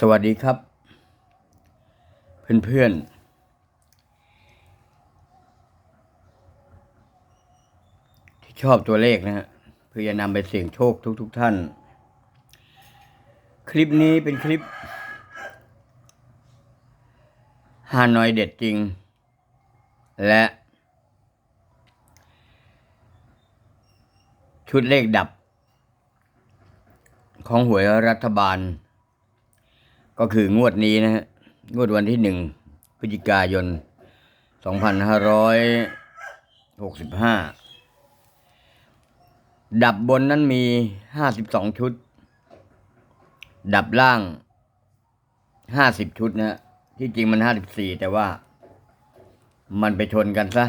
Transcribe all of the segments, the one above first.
สวัสดีครับ เพื่อนๆ ที่ชอบตัวเลขนะฮะเพื่อจะนำไปเสี่ยงโชคทุกๆท่าน คลิปนี้เป็นคลิปฮานอยเด็ดจริง และ ชุดเลขดับ ของหวยรัฐบาล ก็คืองวดนี้นะฮะงวดวันที่หนึ่งพฤศจิกายน 2565 ดับบนนั้นมี 52 ชุด ดับล่าง 50 ชุดนะฮะที่จริงมัน 54 แต่ว่ามันไปชนกันซะ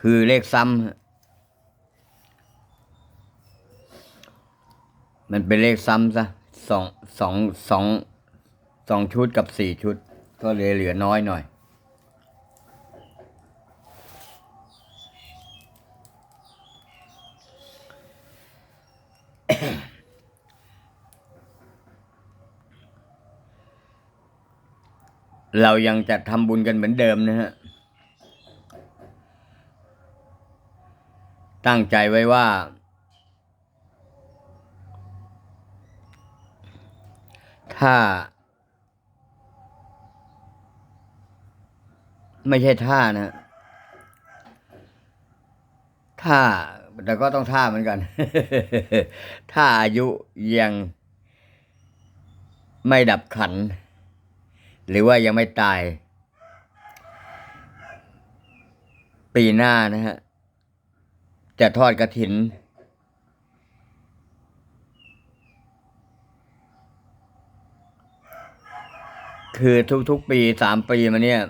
คือเลขซ้ำฮะ มันเป็นเลขซ้ำซะสองสองสองสองชุดกับสี่ชุด ก็เลยเหลือน้อยหน่อย เรายังจะทำบุญกันเหมือนเดิมนะฮะ ตั้งใจไว้ว่า ถ้า ไม่ใช่ท่านะท่าแต่ก็ต้องท่าเหมือนกัน ถ้าอายุยังไม่ดับขัน หรือว่ายังไม่ตาย ปีหน้านะฮะ จะทอดกระถิน คือทุกๆปีสามปีมาเนี่ย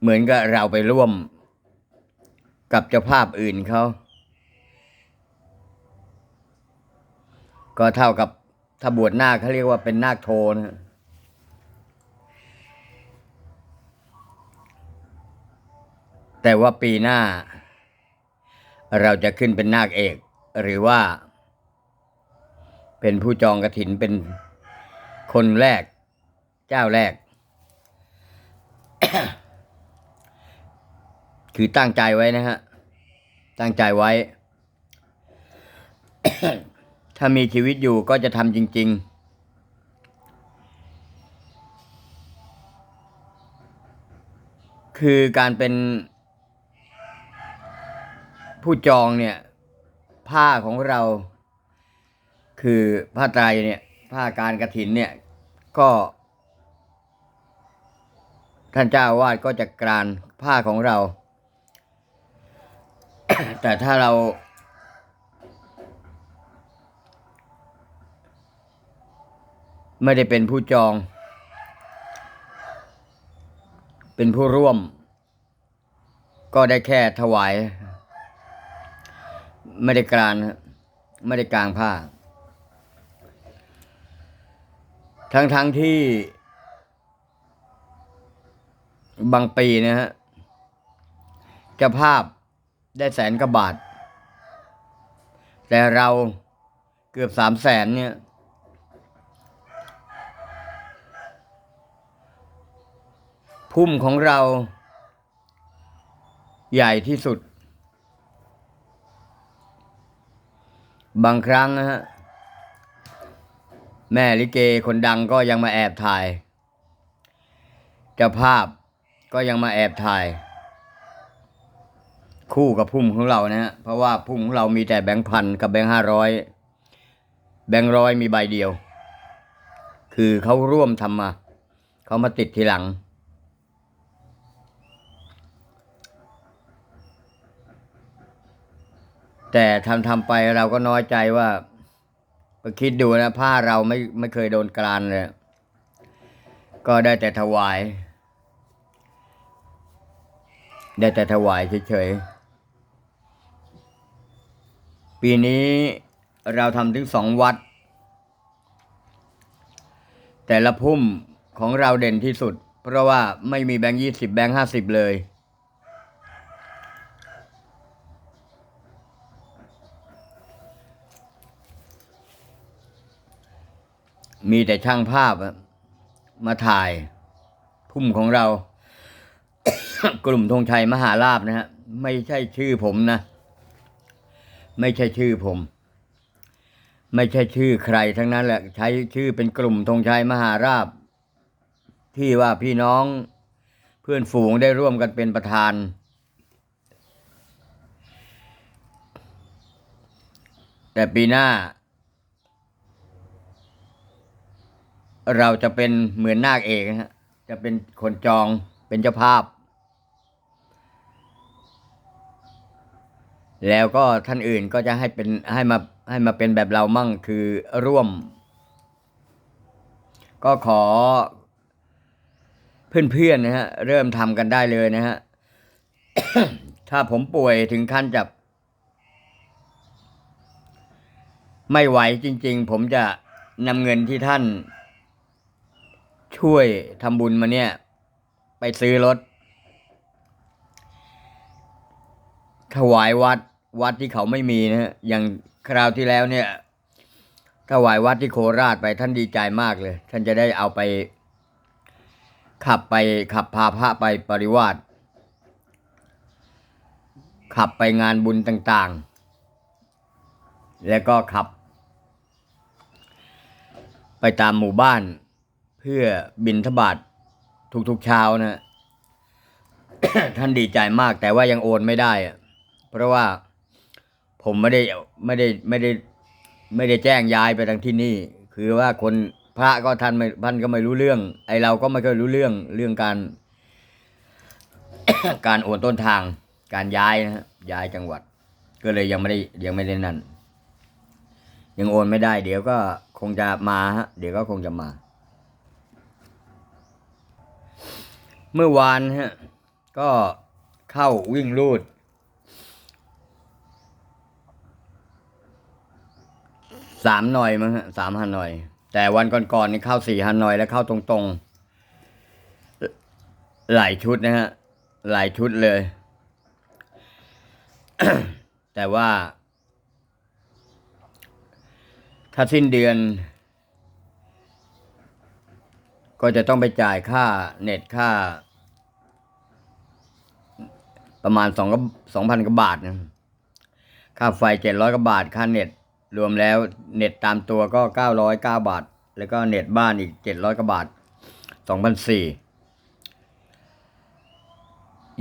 เหมือนกับเราไปร่วม กับเจ้าภาพอื่นเขา ก็เท่ากับถ้าบวชนาคเขาเรียกว่าเป็นนาคโทนะฮะแต่ว่าปีหน้า เราจะขึ้นเป็นนาคเอก หรือว่า เป็นผู้จองกระถินเป็นคนแรก เจ้าแรก คือตั้งใจไว้นะฮะ ตั้งใจไว้ ถ้ามีชีวิตอยู่ก็จะทำจริง ๆคือการเป็นผู้จองเนี่ย ผ้าของเรา คือผ้าไตรเนี่ยผ้าการกระถินเนี่ยก็ ท่านเจ้าวาดก็จะกรานผ้าของเรา แต่ถ้าเรา ไม่ได้เป็นผู้จอง เป็นผู้ร่วม ก็ได้แค่ถวาย ไม่ได้กรานไม่ได้กลางผ้า ทั้งทั้งที่ บางปีนะฮะเจ้าภาพได้แสนกว่าบาท แต่เราเกือบสามแสนเนี่ย พุ่มของเรา ใหญ่ที่สุด บางครั้งนะฮะ แม่ลิเกคนดังก็ยังมาแอบถ่ายเจ้าภาพก็ยังมาแอบถ่าย คู่กับพุ่มของเรานะฮะเพราะว่าพุ่มของเรามีแต่แบงค์พันกับแบงค์ห้าร้อยแบงค์ร้อยมีใบเดียว คือเขาร่วมทำมาเขามาติดทีหลัง แต่ทำทำไปเราก็น้อยใจว่า ก็คิดดูนะผ้าเราไม่ไม่เคยโดนกรานเลย ก็ได้แต่ถวาย ได้แต่ถวายเฉยๆ ปีนี้เราทำถึงสองวัด แต่ละพุ่มของเราเด่นที่สุด เพราะว่าไม่มีแบงค์ยี่สิบแบงค์ห้าสิบเลย มีแต่ช่างภาพมาถ่ายพุ่มของเรา กลุ่มธงชัยมหาลาบนะฮะไม่ใช่ชื่อผมนะ ไม่ใช่ชื่อผม ไม่ใช่ชื่อใครทั้งนั้นแหละใช้ชื่อเป็นกลุ่มธงชัยมหาราบ ที่ว่าพี่น้องเพื่อนฝูงได้ร่วมกันเป็นประธาน แต่ปีหน้า เราจะเป็นเหมือนนาคเอกนะฮะจะเป็นคนจองเป็นเจ้าภาพ แล้วก็ท่านอื่นก็จะให้เป็นให้มาให้มาเป็นแบบเรามั่งคือร่วม ก็ขอเพื่อนๆนะฮะเริ่มทำกันได้เลยนะฮะถ้าผมป่วยถึงขั้นจะไม่ไหวจริง ๆ ผมจะนำเงินที่ท่าน ช่วยทำบุญมาเนี่ย ไปซื้อรถ ถวายวัดวัดที่เขาไม่มีนะฮะอย่างคราวที่แล้วเนี่ย ถวายวัดที่โคราชไปท่านดีใจมากเลย ท่านจะได้เอาไป ขับไปขับพาพระไปปริวาสขับไปงานบุญต่างๆ แล้วก็ขับ ไปตามหมู่บ้าน พื่อบินทบาททุกๆเช้านะท่านดีใจมากแต่ว่ายังโอนไม่ได้อะเพราะว่าผมไม่ได้ไม่ได้ไม่ได้ไม่ได้แจ้งย้ายไปทางที่นี่ คือว่าคนพระก็ท่านไม่ท่านก็ไม่รู้เรื่อง ไอเราก็ไม่เคยรู้เรื่องเรื่องการ การโอนต้นทาง การย้ายนะฮะย้ายจังหวัด ก็เลยยังไม่ได้ยังไม่ได้นั่นยังโอนไม่ได้ เดี๋ยวก็คงจะมาฮะเดี๋ยวก็คงจะมา เมื่อวานฮะก็เข้าวิ่งรูด สามหน่อยมั้งฮะสามฮันหน่อย แต่วันก่อนๆนี่เข้าสี่ฮันหน่อยแล้วเข้าตรงๆ หลายชุดนะฮะ หลายชุดเลย แต่ว่า ถ้าสิ้นเดือน ก็จะต้องไปจ่ายค่าเน็ตค่า ประมาณสองสองพันกว่าบาทนะค่าไฟเจ็ดร้อยกว่าบาท ค่าเน็ตรวมแล้วเน็ตตามตัวก็เก้าร้อยเก้าบาท แล้วก็เน็ตบ้านอีกเจ็ดร้อยกว่าบาทสองพันสี่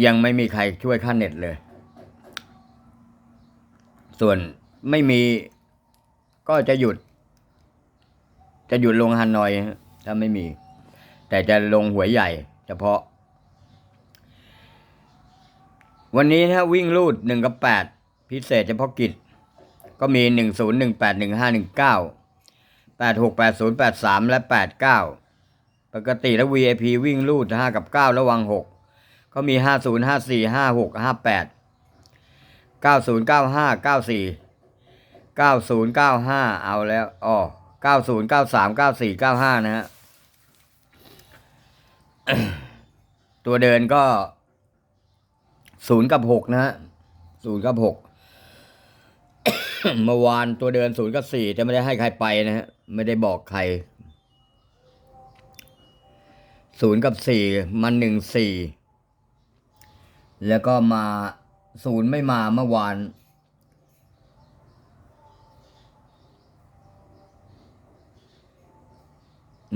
ยังไม่มีใครช่วยค่าเน็ตเลย ส่วนไม่มีก็จะหยุด จะหยุดลงฮันนอยถ้าไม่มี แต่จะลงหวยใหญ่เฉพาะ วันนี้นะวิ่งรูดหนึ่งกับแปดพิเศษเฉพาะกิจ ก็มีหนึ่งศูนย์หนึ่งแปดหนึ่งห้าหนึ่งเก้าแปดหกแปดศูนย์แปดสามและแปดเก้าปกติแล้ว VIP วิ่งรูดห้ากับเก้าระวังหกก็มีห้าศูนย์ห้าสี่ห้าหกห้าแปดเก้าศูนย์เก้าห้าเก้าสี่เก้าศูนย์เก้าห้าเอาแล้วอ๋อเก้าศูนย์เก้าสามเก้าสี่เก้าห้านะฮะ ตัวเดินก็ศูนย์กับหกนะฮะศูนย์กับหกเมื่อวานตัวเดินศูนย์กับสี่จะไม่ได้ให้ใครไปนะฮะไม่ได้บอกใครศูนย์กับสี่มันหนึ่งสี่แล้วก็มาศูนย์ไม่มาเมื่อวาน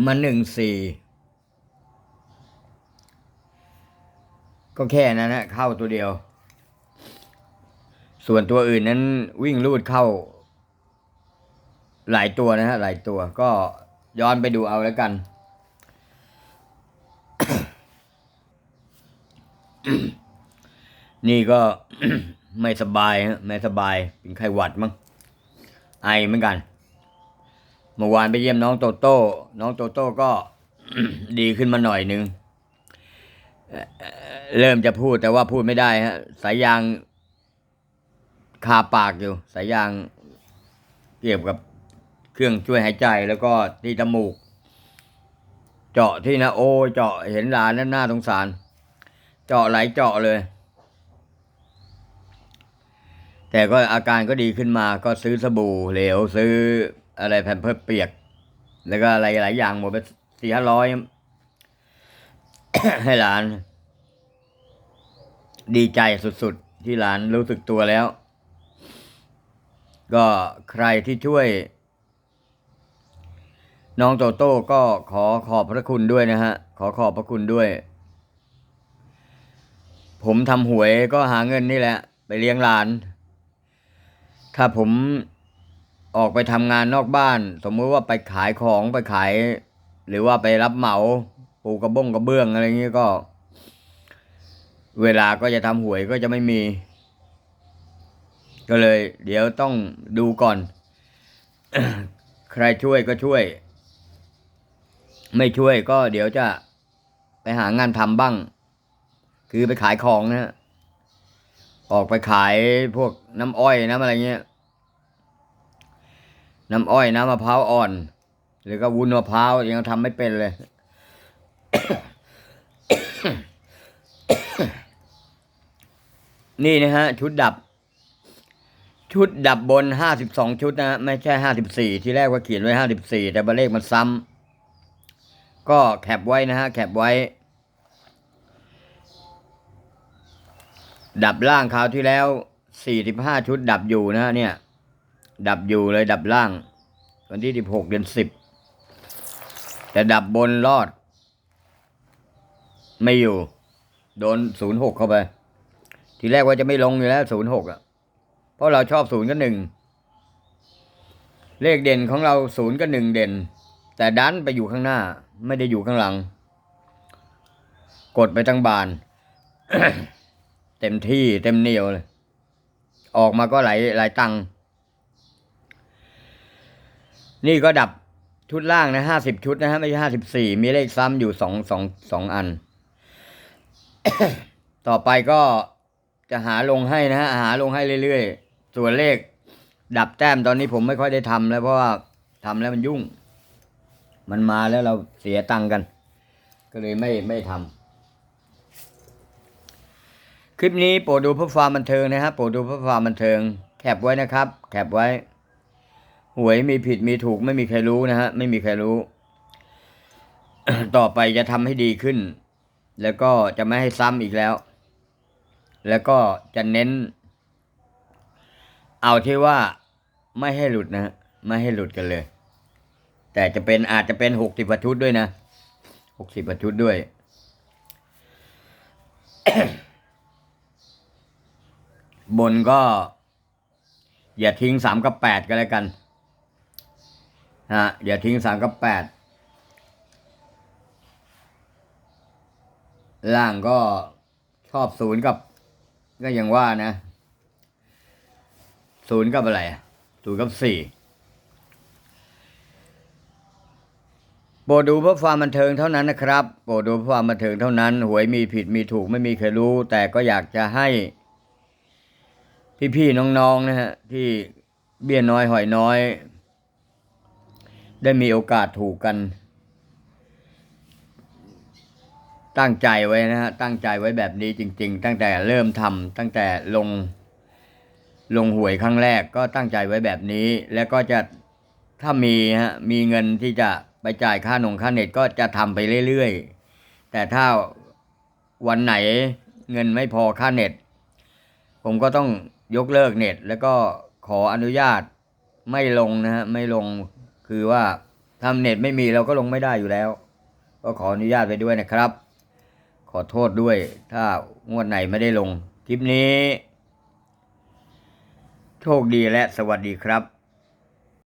มันหนึ่งสี่ ก็แค่นั้นนะเข้าตัวเดียว ส่วนตัวอื่นนั้นวิ่งลูดเข้า หลายตัวนะฮะหลายตัวก็ย้อนไปดูเอาแล้วกัน นี่ก็ไม่สบายฮะไม่สบายเป็นไข้หวัดมั้งไอเหมือนกันเมื่อวานไปเยี่ยมน้องโตโต้ น้องโตโต้ก็ดีขึ้นมาหน่อยนึง เริ่มจะพูดแต่ว่าพูดไม่ได้ฮะสายยางคาปากอยู่ สายยางเกี่ยวกับเครื่องช่วยหายใจแล้วก็ที่จมูก เจาะที่หนะโอ้เจาะเห็นหลานนั้นน่าสงสาร เจาะหลายเจาะเลย แต่ก็อาการก็ดีขึ้นมาก็ซื้อสบู่เหลวซื้ออะไรแผ่นเพิดเปียก แล้วก็อะไรหลายอย่างหมดไปสี่ห้าร้อยให้หลาน ดีใจสุดๆ ที่หลานรู้สึกตัวแล้ว ก็ใครที่ช่วย น้องโตโต้ก็ขอขอบพระคุณด้วยนะฮะ ขอขอบพระคุณด้วย ผมทำหวยก็หาเงินนี่แหละ ไปเลี้ยงหลาน ถ้าผมออกไปทำงานนอกบ้าน สมมติว่าไปขายของไปขาย หรือว่าไปรับเหมา ปูกระบ้งกระเบื้องอะไรเงี้ยก็ เวลาก็จะทำหวยก็จะไม่มี ก็เลย เดี๋ยวต้องดูก่อน ใครช่วยก็ช่วย ไม่ช่วยก็เดี๋ยวจะไปหางานทำบ้าง คือไปขายของนะฮะออกไปขายพวกน้ำอ้อยน้ำอะไรเงี้ย น้ำอ้อยน้ำมะพร้าวอ่อน หรือก็วุ้นมะพร้าวยังทำไม่เป็นเลย นี่นะฮะ ชุดดับ ชุดดับบนห้าสิบสองชุดนะฮะไม่ใช่ห้าสิบสี่ที่แรกว่าเขียนไว้ห้าสิบสี่แต่บเลขมันซ้ำก็แคปไว้นะฮะ แคปไว้ ดับล่างคราวที่แล้วสี่สิบห้าชุดดับอยู่นะฮะเนี่ย ดับอยู่เลยดับล่าง วันที่สิบหกเดือนสิบแต่ดับบนรอด ไม่อยู่ โดนศูนย์หกเข้าไป ทีแรกว่าจะไม่ลงอยู่แล้วศูนย์หกอะ เพราะเราชอบศูนย์กับหนึ่ง เลขเด่นของเราศูนย์กับหนึ่งเด่น แต่ดันไปอยู่ข้างหน้า ไม่ได้อยู่ข้างหลัง กดไปทั้งบาน เต็มที่เต็มเหนียวเลย ออกมาก็หลายหลายตังค์นี่ก็ดับชุดล่างนะห้าสิบชุดนะฮะไม่ใช่ห้าสิบสี่มีเลขซ้ำอยู่สองสองสองอัน ต่อไปก็ จะหาลงให้นะฮะหาลงให้เรื่อยๆ ส่วนเลข ดับแต้มตอนนี้ผมไม่ค่อยได้ทำแล้วเพราะว่าทำแล้วมันยุ่ง มันมาแล้วเราเสียตังค์กัน ก็เลยไม่ไม่ทำคลิปนี้โปรดดูเพื่อความบันเทิงนะครับโปรดดูเพื่อความบันเทิง แคปไว้นะครับแคปไว้ หวยมีผิดมีถูกไม่มีใครรู้นะฮะไม่มีใครรู้ ต่อไปจะทำให้ดีขึ้น แล้วก็จะไม่ให้ซ้ำอีกแล้ว แล้วก็จะเน้น เอาที่ว่าไม่ให้หลุดนะไม่ให้หลุดกันเลย แต่จะเป็นอาจจะเป็นหกสิบประชุดด้วยนะหกสิบประชุดด้วย บนก็ อย่าทิ้งสามกับแปดก็แล้วกันฮะอย่าทิ้งสามกับแปดล่างก็ชอบศูนย์กับ ก็ยังว่านะศูนย์กับอะไรศูนย์กับสี่โปรดดูเพื่อความบันเทิงเท่านั้นนะครับ โปรดดูเพื่อความบันเทิงเท่านั้น หวยมีผิดมีถูกไม่มีใครรู้ แต่ก็อยากจะให้ พี่ๆน้องๆนะฮะที่เบี้ยน้อยหอยน้อย ได้มีโอกาสถูกกัน ตั้งใจไว้นะฮะตั้งใจไว้แบบนี้จริง ๆ ตั้งแต่เริ่มทำตั้งแต่ลง ลงหวยครั้งแรกก็ตั้งใจไว้แบบนี้ แล้วก็จะถ้ามีฮะมีเงินที่จะไปจ่ายค่าหนงค่าเน็ตก็จะทำไปเรื่อยๆ แต่ถ้าวันไหนเงินไม่พอค่าเน็ต ผมก็ต้องยกเลิกเน็ต แล้วก็ขออนุญาตไม่ลงนะฮะไม่ลงคือว่าทำเน็ตไม่มีเราก็ลงไม่ได้อยู่แล้ว ก็ขออนุญาตไปด้วยนะครับ ขอโทษด้วย ถ้างวดไหนไม่ได้ลง คลิปนี้ โชคดีและสวัสดีครับ